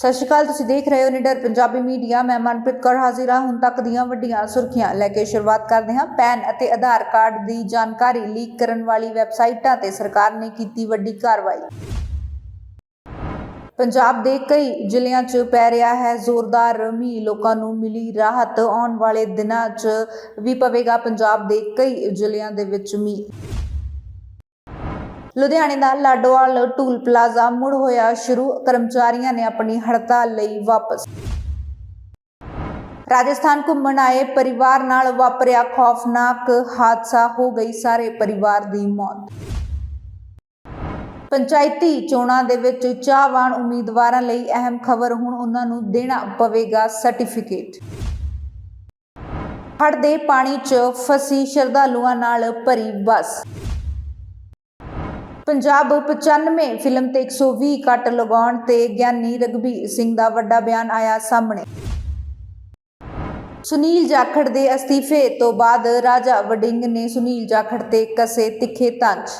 ਸਤਿ ਸ਼੍ਰੀ ਅਕਾਲ, ਤੁਸੀਂ ਦੇਖ ਰਹੇ ਹੋ ਨਿਡਰ ਪੰਜਾਬੀ ਮੀਡੀਆ। ਮੈਂ ਮਨਪ੍ਰੀਤ ਕੌਰ ਹਾਜ਼ਰ ਹਾਂ। ਹੁਣ ਤੱਕ ਦੀਆਂ ਵੱਡੀਆਂ ਸੁਰਖੀਆਂ ਲੈ ਕੇ ਸ਼ੁਰੂਆਤ ਕਰਦੇ ਹਾਂ। ਪੈਨ ਅਤੇ ਆਧਾਰ ਕਾਰਡ ਦੀ ਜਾਣਕਾਰੀ ਲੀਕ ਕਰਨ ਵਾਲੀ ਵੈਬਸਾਈਟਾਂ ਤੇ ਸਰਕਾਰ ਨੇ ਕੀਤੀ ਵੱਡੀ ਕਾਰਵਾਈ। ਪੰਜਾਬ ਦੇ ਕਈ ਜ਼ਿਲ੍ਹਿਆਂ 'ਚ ਪੈ ਰਿਹਾ ਹੈ ਜ਼ੋਰਦਾਰ ਮੀਂਹ। ਲੋਕਾਂ ਨੂੰ ਮਿਲੀ ਰਾਹਤ। ਆਉਣ ਵਾਲੇ ਦਿਨਾਂ 'ਚ ਵੀ ਪਵੇਗਾ ਪੰਜਾਬ ਦੇ ਕਈ ਜ਼ਿਲ੍ਹਿਆਂ ਦੇ ਵਿੱਚ ਮੀਂਹ। ਲੁਧਿਆਣੇ ਦਾ ਲਾਡੋਵਾਲ ਟੂਲ ਪਲਾਜ਼ਾ ਮੁੜ ਹੋਇਆ ਸ਼ੁਰੂ। ਕਰਮਚਾਰੀਆਂ ਨੇ ਆਪਣੀ ਹੜਤਾਲ ਲਈ ਵਾਪਸ। ਰਾਜਸਥਾਨ ਘੁੰਮਣ ਆਏ ਪਰਿਵਾਰ ਨਾਲ ਵਾਪਰਿਆ ਖੌਫਨਾਕ ਹਾਦਸਾ, ਹੋ ਗਈ ਸਾਰੇ ਪਰਿਵਾਰ ਦੀ ਮੌਤ। ਪੰਚਾਇਤੀ ਚੋਣਾਂ ਦੇ ਵਿੱਚ ਚਾਹਵਾਨ ਉਮੀਦਵਾਰਾਂ ਲਈ ਅਹਿਮ ਖਬਰ ਹੁਣ ਉਹਨਾਂ ਨੂੰ ਦੇਣਾ ਪਵੇਗਾ ਸਰਟੀਫਿਕੇਟ। ਹੜ੍ਹ ਦੇ ਪਾਣੀ 'ਚ ਫਸੀ ਸ਼ਰਧਾਲੂਆਂ ਨਾਲ ਭਰੀ ਬੱਸ। ਪੰਜਾਬ 95 ਫਿਲਮ ਤੇ 120 ਕੱਟ ਲਗਾਉਣ ਤੇ ਗਿਆਨੀ ਰਗਬੀਰ ਸਿੰਘ ਦਾ ਵੱਡਾ ਬਿਆਨ ਆਇਆ ਸਾਹਮਣੇ। ਸੁਨੀਲ ਜਾਖੜ ਦੇ ਅਸਤੀਫੇ ਤੋਂ ਬਾਅਦ ਰਾਜਾ ਵਡਿੰਗ ਨੇ ਸੁਨੀਲ ਜਾਖੜ ਤੇ ਕਸੇ ਤਿੱਖੇ ਤੰਜ।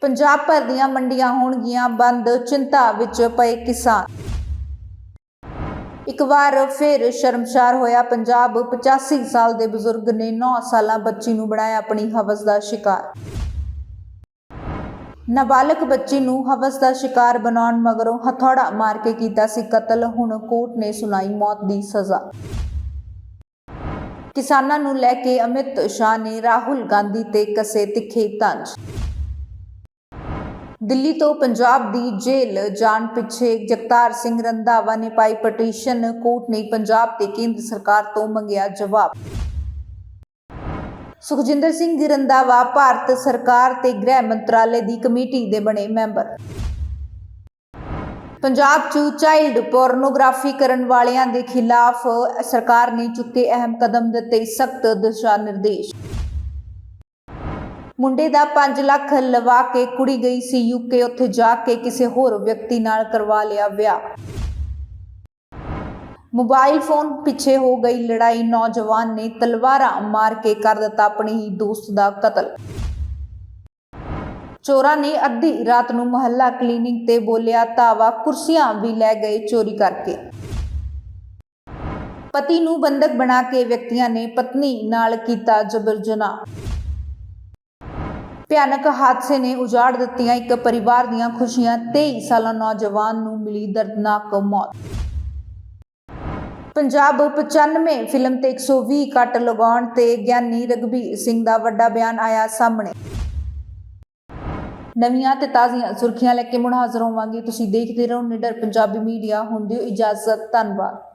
ਪੰਜਾਬ ਭਰ ਦੀਆਂ ਮੰਡੀਆਂ ਹੋਣਗੀਆਂ ਬੰਦ, ਚਿੰਤਾ ਵਿੱਚ ਪਏ ਕਿਸਾਨ। ਇੱਕ ਵਾਰ ਫਿਰ ਸ਼ਰਮਸ਼ਾਰ ਹੋਇਆ ਪੰਜਾਬ 85 ਸਾਲ ਦੇ ਬਜ਼ੁਰਗ ਨੇ 9 ਸਾਲਾਂ ਬੱਚੀ ਨੂੰ ਬਣਾਇਆ ਆਪਣੀ ਹਵਸ ਦਾ ਸ਼ਿਕਾਰ। ਨਾਬਾਲਗ ਬੱਚੇ ਨੂੰ ਹਵਸ ਦਾ ਸ਼ਿਕਾਰ ਬਣਾਉਣ ਮਗਰੋਂ ਹਥੌੜਾ ਮਾਰ ਕੇ ਕੀਤਾ ਸੀ ਕਤਲ, ਹੁਣ ਕੋਰਟ ਨੇ ਸੁਣਾਈ ਮੌਤ ਦੀ ਸਜ਼ਾ। ਕਿਸਾਨਾਂ ਨੂੰ ਲੈ ਕੇ ਅਮਿਤ ਸ਼ਾਹ ਨੇ ਰਾਹੁਲ ਗਾਂਧੀ ਤੇ ਕਸੇ ਤਿੱਖੇ ਤੰਜ। ਦਿੱਲੀ ਤੋਂ ਪੰਜਾਬ ਦੀ ਜੇਲ੍ਹ ਜਾਣ ਪਿੱਛੇ ਜਗਤਾਰ ਸਿੰਘ ਰੰਧਾਵਾ ਨੇ ਪਾਈ ਪਟੀਸ਼ਨ, ਕੋਰਟ ਨੇ ਪੰਜਾਬ ਤੇ ਕੇਂਦਰ ਸਰਕਾਰ ਤੋਂ ਮੰਗਿਆ ਜਵਾਬ। ਸੁਖਜਿੰਦਰ ਸਿੰਘ ਰੰਧਾਵਾ ਭਾਰਤ ਸਰਕਾਰ ਤੇ ਗ੍ਰਹਿ ਮੰਤਰਾਲੇ ਦੀ ਕਮੇਟੀ ਦੇ ਬਣੇ ਮੈਂਬਰ। ਪੰਜਾਬ 'ਚ ਚਾਈਲਡ ਪੋਰਨੋਗ੍ਰਾਫੀ ਕਰਨ ਵਾਲਿਆਂ ਦੇ ਖਿਲਾਫ ਸਰਕਾਰ ਨੇ ਚੁੱਕੇ ਅਹਿਮ ਕਦਮ ਦਿੱਤੇ ਸਖਤ ਦਿਸ਼ਾ ਨਿਰਦੇਸ਼। ਮੁੰਡੇ ਦਾ 5 ਲੱਖ ਲਵਾ ਕੇ ਕੁੜੀ ਗਈ ਸੀ ਯੂਕੇ ਉੱਥੇ ਜਾ ਕੇ ਕਿਸੇ ਹੋਰ ਵਿਅਕਤੀ ਨਾਲ ਕਰਵਾ ਲਿਆ ਵਿਆਹ। ਮੋਬਾਈਲ ਫੋਨ ਪਿੱਛੇ ਹੋ ਗਈ ਲੜਾਈ। ਨੌਜਵਾਨ ਨੇ ਤਲਵਾਰਾਂ ਮਾਰ ਕੇ ਕਰ ਦਿੱਤਾ ਆਪਣੇ ਹੀ ਦੋਸਤ ਦਾ ਕਤਲ। ਚੋਰਾਂ ਨੇ ਅੱਧੀ ਰਾਤ ਨੂੰ ਮੁਹੱਲਾ ਕਲੀਨਿਕ ਤੇ ਬੋਲਿਆ ਤਾਵਾ ਕੁਰਸੀਆਂ ਵੀ ਲੈ ਗਏ ਚੋਰੀ ਕਰਕੇ। ਪਤੀ ਨੂੰ ਬੰਦਕ ਬਣਾ ਕੇ ਵਿਅਕਤੀਆਂ ਨੇ ਪਤਨੀ ਨਾਲ ਕੀਤਾ ਜਬਰ ਜਨਾਹ। ਭਿਆਨਕ ਹਾਦਸੇ ਨੇ ਉਜਾੜ ਦਿੱਤੀਆਂ ਇੱਕ ਪਰਿਵਾਰ ਦੀਆਂ ਖੁਸ਼ੀਆਂ। 23 ਸਾਲਾ ਨੌਜਵਾਨ ਨੂੰ ਮਿਲੀ ਦਰਦਨਾਕ ਮੌਤ। ਪੰਜਾਬ 95 ਫਿਲਮ ਤੇ 120 ਕੱਟ ਲਗਾਉਣ ਤੇ ਗਿਆਨੀ ਰਗਬੀਰ ਸਿੰਘ ਦਾ ਵੱਡਾ ਬਿਆਨ ਆਇਆ ਸਾਹਮਣੇ। ਨਵੀਆਂ ਤੇ ਤਾਜ਼ੀਆਂ ਸੁਰਖੀਆਂ ਲੈ ਕੇ ਮੁੜ ਹਾਜ਼ਰ ਹੋਵਾਂਗੇ। ਤੁਸੀਂ ਦੇਖਦੇ ਰਹੋ ਨਿਡਰ ਪੰਜਾਬੀ ਮੀਡੀਆ। ਹੁੰਦੀ ਇਜਾਜ਼ਤ। ਧੰਨਵਾਦ।